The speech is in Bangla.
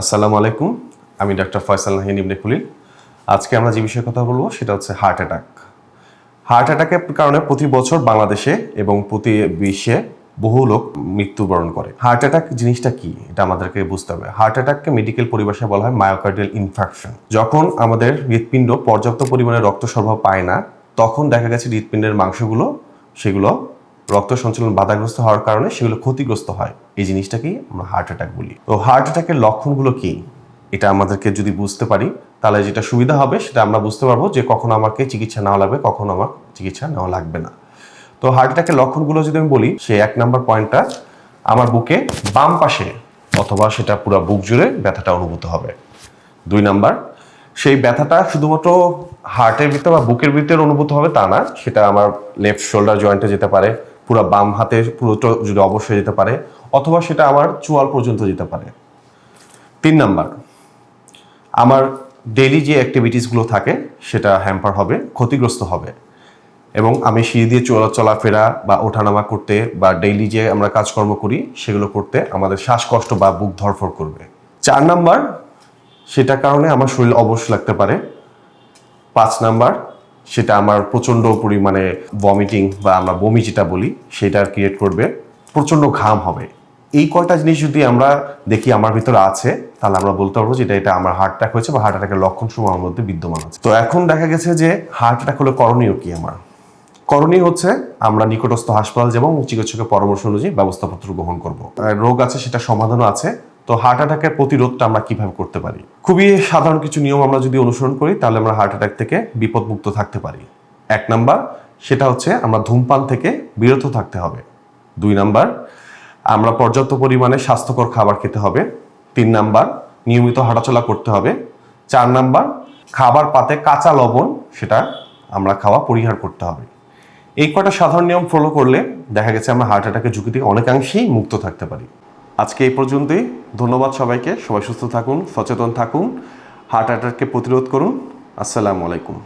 আসসালামু আলাইকুম, আমি ডাক্তার ফয়সাল নাহিন ইবনে খুলিল। আজকে আমরা যে বিষয়ে কথা বলব সেটা হচ্ছে হার্ট অ্যাটাক। হার্ট অ্যাটাকের কারণে প্রতি বছর বাংলাদেশে এবং প্রতি বিশ্বে বহু লোক মৃত্যুবরণ করে। হার্ট অ্যাটাক জিনিসটা কি? এটা আমাদেরকে বুঝতে হবে। হার্ট অ্যাটাককে মেডিকেল পরিভাষায় বলা হয় মায়োকার্ডিয়াল ইনফাকশন। যখন আমাদের হৃৎপিণ্ড পর্যাপ্ত পরিমাণে রক্ত সরবরাহ পায় না, তখন দেখা গেছে হৃৎপিণ্ডের মাংসগুলো, সেগুলো রক্ত সঞ্চালন বাধাগ্রস্ত হওয়ার কারণে সেগুলো ক্ষতিগ্রস্ত হয়। এই জিনিসটাকেই আমরা হার্ট অ্যাটাক বলি। তো হার্ট অ্যাটাকের লক্ষণগুলো কি? এটা আমাদেরকে যদি বুঝতে পারি, তাহলে যেটা সুবিধা হবে সেটা আমরা বুঝতে পারব যে কখন আমাকে চিকিৎসা নেওয়া লাগবে, কখন আমার চিকিৎসা নেওয়া লাগবে না। তো হার্ট অ্যাটাকের লক্ষণগুলো যদি আমি বলি, সে এক নম্বর পয়েন্টটা আমার বুকে বাম পাশে অথবা সেটা পুরো বুক জুড়ে ব্যথাটা অনুভূত হবে। দুই নাম্বার সেই ব্যথাটা শুধুমাত্র হার্টের ভিতরে বা বুকের ভিতরে অনুভূত হবে তা না, সেটা আমার লেফট শোল্ডার জয়েন্টে যেতে পারে পুরো বাম হাতে পুরোটা যদি অবশ্যই যেতে পারে, অথবা সেটা আমার চুয়াল পর্যন্ত যেতে পারে। তিন নাম্বার, আমার ডেইলি যে অ্যাক্টিভিটিসগুলো থাকে, সেটা হ্যাম্পার হবে, ক্ষতিগ্রস্ত হবে। এবং আমি সিঁড়ি দিয়ে চলা চলাফেরা বা ওঠানামা করতে বা ডেইলি যে আমরা কাজকর্ম করি, সেগুলো করতে আমাদের শ্বাসকষ্ট বা বুক ধরফর করবে। চার নাম্বার, সেটার কারণে আমার শরীর অবশ লাগতে পারে। পাঁচ নাম্বার সেটা আমার প্রচণ্ড পরিমাণে ভমিটিং বা আমরা বমি যেটা বলি, সেটা ক্রিয়েট করবে, প্রচণ্ড ঘাম হবে। এই কয়টা জিনিস যদি আমরা দেখি আমার ভিতরে আছে, তাহলে আমরা বলতে পারব যে এটা এটা আমার হার্ট অ্যাটাক হয়েছে বা হার্ট অ্যাটাকের লক্ষণ সমূহ আমার মধ্যে বিদ্যমান আছে। তো এখন দেখা গেছে যে হার্ট অ্যাটাক হলে করণীয় কি আমার? করণীয় হচ্ছে আমরা নিকটস্থ হাসপাতাল এবং চিকিৎসকের পরামর্শ অনুযায়ী ব্যবস্থাপত্র গ্রহণ করব। রোগ আছে, সেটা সমাধানও আছে। তো হার্ট অ্যাটাকের প্রতিরোধটা আমরা কীভাবে করতে পারি? খুবই সাধারণ কিছু নিয়ম আমরা যদি অনুসরণ করি, তাহলে আমরা হার্ট অ্যাটাক থেকে বিপদমুক্ত থাকতে পারি। এক নাম্বার, সেটা হচ্ছে আমরা ধূমপান থেকে বিরত থাকতে হবে। দুই নাম্বার, আমরা পর্যাপ্ত পরিমাণে স্বাস্থ্যকর খাবার খেতে হবে। তিন নাম্বার, নিয়মিত হাঁটাচলা করতে হবে। চার নাম্বার, খাবার পাতে কাঁচা লবণ, সেটা আমরা খাওয়া পরিহার করতে হবে। এই কটা সাধারণ নিয়ম ফলো করলে দেখা গেছে আমরা হার্ট অ্যাটাকের ঝুঁকি থেকে অনেকাংশেই মুক্ত থাকতে পারি। আজকে এই পর্যন্তই। ধন্যবাদ সবাইকে। সবাই সুস্থ থাকুন, সচেতন থাকুন হার্ট অ্যাটাককে প্রতিরোধ করুন। আসসালামু আলাইকুম।